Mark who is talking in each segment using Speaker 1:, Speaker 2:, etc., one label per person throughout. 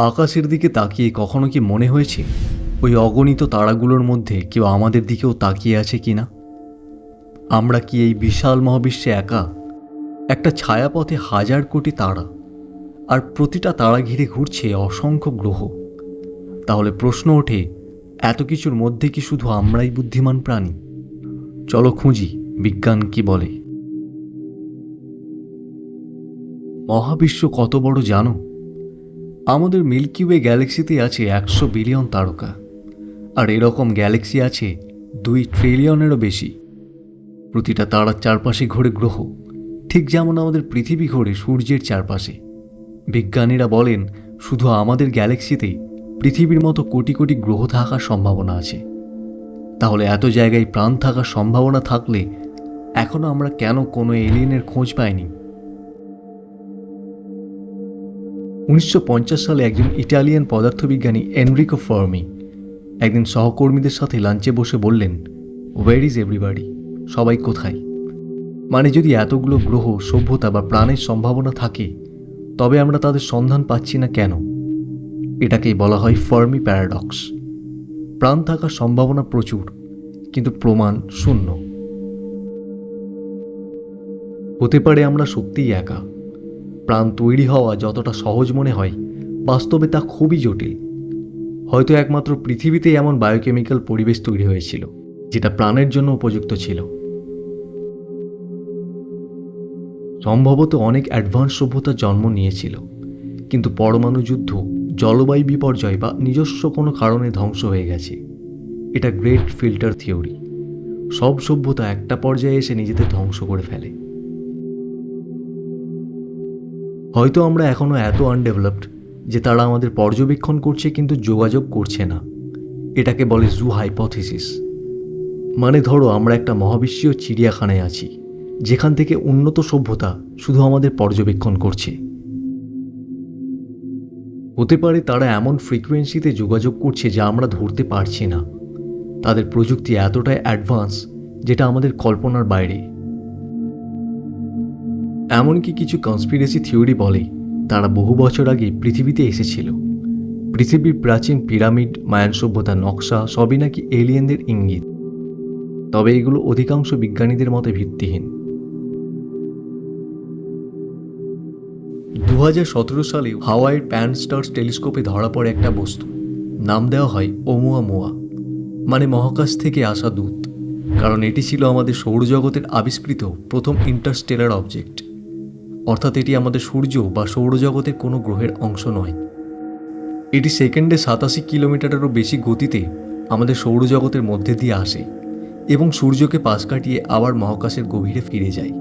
Speaker 1: আকাশের দিকে তাকিয়ে কখনো কি মনে হয়েছে ওই অগণিত তারাগুলোর মধ্যে কেউ আমাদের দিকেও তাকিয়ে আছে কি না আমরা কি এই বিশাল মহাবিশ্বে একা? একটা ছায়াপথে হাজার কোটি তারা, আর প্রতিটা তারা ঘিরে ঘুরছে অসংখ্য গ্রহ। তাহলে প্রশ্ন ওঠে, এত কিছুর মধ্যে কি শুধু আমরাই বুদ্ধিমান প্রাণী? চলো খুঁজি, বিজ্ঞান কি বলে। মহাবিশ্ব কত বড় জানো? আমাদের মিল্কি ওয়ে গ্যালাক্সিতে আছে একশো বিলিয়ন তারকা। আর এরকম গ্যালাক্সি আছে দুই ট্রিলিয়নেরও বেশি। প্রতিটা তারার চারপাশে ঘোরে গ্রহ। ঠিক যেমন আমাদের পৃথিবী ঘোরে সূর্যের চারপাশে। বিজ্ঞানীরা বলেন, শুধু আমাদের গ্যালাক্সিতেই পৃথিবীর মতো কোটি কোটি গ্রহ থাকার সম্ভাবনা আছে। তাহলে এত জায়গায় প্রাণ থাকার সম্ভাবনা থাকলে এখনও আমরা কেন কোনো এলিয়েনের খোঁজ পাইনি? উনিশশো পঞ্চাশ সালে একজন ইটালিয়ান পদার্থবিজ্ঞানী এনরিকো ফর্মি একদিন সহকর্মীদের সাথে লাঞ্চে বসে বললেন ওয়ের ইজ এভরিবাডি সবাই কোথায়? মানে যদি এতগুলো গ্রহ, সভ্যতা বা প্রাণের সম্ভাবনা থাকে, তবে আমরা তাদের সন্ধান পাচ্ছি না কেন? এটাকেই বলা হয় ফার্মি প্যারাডক্স। প্রাণ থাকার সম্ভাবনা প্রচুর, কিন্তু প্রমাণ শূন্য। হতে পারে আমরা সত্যিই একা। প্রাণ তৈরি হওয়া যতটা সহজ মনে হয়, বাস্তবে তা খুবই জটিল। হয়তো একমাত্র পৃথিবীতেই এমন বায়োকেমিক্যাল পরিবেশ তৈরি হয়েছিল, যেটা প্রাণের জন্য উপযুক্ত ছিল। সম্ভবত অনেক অ্যাডভান্স সভ্যতা জন্ম নিয়েছিল, কিন্তু পরমাণু যুদ্ধ, জলবায়ু বিপর্যয় বা নিজস্ব কোনো কারণে ধ্বংস হয়ে গেছে। এটা গ্রেট ফিল্টার থিওরি। সব সভ্যতা একটা পর্যায়ে এসে নিজেদের ধ্বংস করে ফেলে। হয়তো আমরা এখনও এত আনডেভেলপড যে তারা আমাদের পর্যবেক্ষণ করছে কিন্তু যোগাযোগ করছে না। এটাকে বলে জু হাইপথিসিস মানে ধরো, আমরা একটা মহাবিশ্বীয় চিড়িয়াখানায় আছি, যেখান থেকে উন্নত সভ্যতা শুধু আমাদের পর্যবেক্ষণ করছে। হতে পারে তারা এমন ফ্রিকোয়েন্সিতে যোগাযোগ করছে যা আমরা ধরতে পারছি না। তাদের প্রযুক্তি এতটাই অ্যাডভান্স যেটা আমাদের কল্পনার বাইরে। এমনকি কিছু কনস্পিরেসি থিওরি বলে তারা বহু বছর আগে পৃথিবীতে এসেছিল। পৃথিবীর প্রাচীন পিরামিড মায়ান সভ্যতার নকশা সবই নাকি এলিয়েনদের ইঙ্গিত। তবে এগুলো অধিকাংশ বিজ্ঞানীদের মতে ভিত্তিহীন। দু হাজার সতেরো সালে হাওয়াইয়ের প্যান স্টার্স টেলিস্কোপে ধরা পড়ে একটা বস্তু। নাম দেওয়া হয় ওমুয়া মোয়া মানে মহাকাশ থেকে আসা দূত। কারণ এটি ছিল আমাদের সৌরজগতের আবিষ্কৃত প্রথম ইন্টারস্টেলার অবজেক্ট অর্থাৎ এটি আমাদের সূর্য বা সৌরজগতের কোনো গ্রহের অংশ নয়। এটি সেকেন্ডে সাতাশি কিলোমিটারেরও বেশি গতিতে আমাদের সৌরজগতের মধ্যে দিয়ে আসে এবং সূর্যকে পাশ কাটিয়ে আবার মহাকাশের গভীরে ফিরে যায়।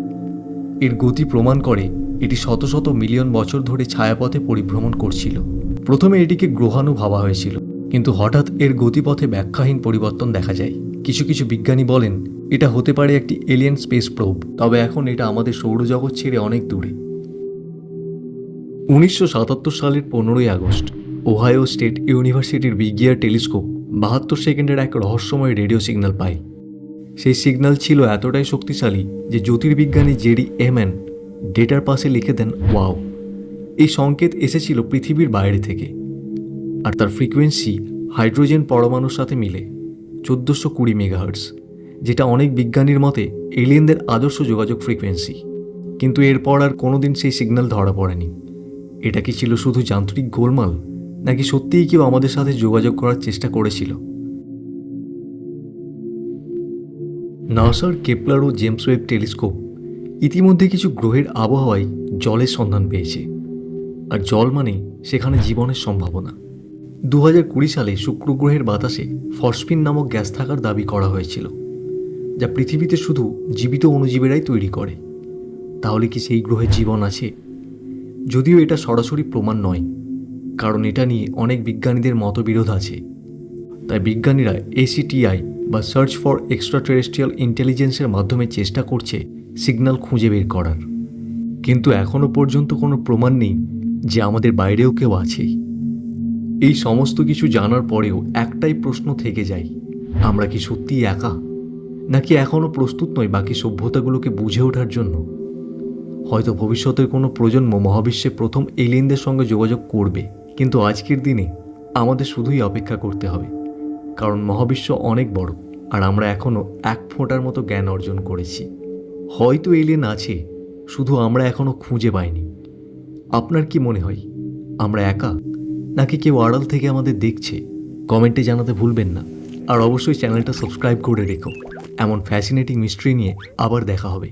Speaker 1: এর গতি প্রমাণ করে এটি শত শত মিলিয়ন বছর ধরে ছায়াপথে পরিভ্রমণ করছিল। প্রথমে এটিকে গ্রহাণু ভাবা হয়েছিল, কিন্তু হঠাৎ এর গতিপথে ব্যাখ্যাহীন পরিবর্তন দেখা যায়। কিছু কিছু বিজ্ঞানী বলেন এটা হতে পারে একটি এলিয়েন স্পেস প্রোব তবে এখন এটা আমাদের সৌরজগৎ ছেড়ে অনেক দূরে। উনিশশো সাতাত্তর সালের পনেরোই আগস্ট, ওহাইও স্টেট ইউনিভার্সিটির বিগিয়ার টেলিস্কোপ বাহাত্তর সেকেন্ডের এক রহস্যময় রেডিও সিগন্যাল পায়। সেই সিগন্যাল ছিল এতটাই শক্তিশালী যে জ্যোতির্বিজ্ঞানী জেডি এমএন ডেটার পাশে লিখে দেন, ওয়াও, এই সংকেত এসেছিল পৃথিবীর বাইরে থেকে, আর তার ফ্রিকোয়েন্সি হাইড্রোজেন পরমাণুর সাথে মিলে চোদ্দোশো কুড়ি মেগাহার্টস যেটা অনেক বিজ্ঞানীর মতে এলিয়েনদের আদর্শ যোগাযোগ ফ্রিকোয়েন্সি। কিন্তু এরপর আর কোনোদিন সেই সিগন্যাল ধরা পড়েনি। এটা কি ছিল শুধু যান্ত্রিক গোলমাল, নাকি সত্যিই কেউ আমাদের সাথে যোগাযোগ করার চেষ্টা করেছিল? নাসার, কেপলার ও জেমস ওয়েব টেলিস্কোপ ইতিমধ্যে কিছু গ্রহের আবহাওয়ায় জলের সন্ধান পেয়েছে। আর জল মানে সেখানে জীবনের সম্ভাবনা। দু হাজার কুড়ি সালে শুক্র গ্রহের বাতাসে ফসফিন নামক গ্যাস থাকার দাবি করা হয়েছিল। যা পৃথিবীতে শুধু জীবিত অণুজীবেরাই তৈরি করে। তাহলে কি সেই গ্রহে জীবন আছে? যদিও এটা সরাসরি প্রমাণ নয়, কারণ এটা নিয়ে অনেক বিজ্ঞানীদের মতবিরোধ আছে। তাই বিজ্ঞানীরা এসিটিআই বা সার্চ ফর এক্সট্রা টেরেস্ট্রিয়াল ইন্টেলিজেন্সের মাধ্যমে চেষ্টা করছে সিগন্যাল খুঁজে বের করার। কিন্তু এখনও পর্যন্ত কোনো প্রমাণ নেই যে আমাদের বাইরেও কেউ আছে। এই সমস্ত কিছু জানার পরেও একটাই প্রশ্ন থেকে যায়, আমরা কি সত্যিই একা? নাকি এখনও প্রস্তুত নয় বাকি সভ্যতাগুলোকে বুঝে ওঠার জন্য? হয়তো ভবিষ্যতের কোনো প্রজন্ম মহাবিশ্বে প্রথম এলিয়েনদের সঙ্গে যোগাযোগ করবে, কিন্তু আজকের দিনে আমাদের শুধুই অপেক্ষা করতে হবে, কারণ মহাবিশ্ব অনেক বড় আর আমরা এখনও এক ফোঁটার মতো জ্ঞান অর্জন করেছি। হয়তো এলিয়েন আছে, শুধু আমরা এখনও খুঁজে পাইনি। আপনার কি মনে হয়, আমরা একা? নাকি কেউ আড়াল থেকে আমাদের দেখছে? কমেন্টে জানাতে ভুলবেন না, আর অবশ্যই চ্যানেলটা সাবস্ক্রাইব করে রেখো। এমন ফ্যাসিনেটিং মিস্ট্রি নিয়ে আবার দেখা হবে।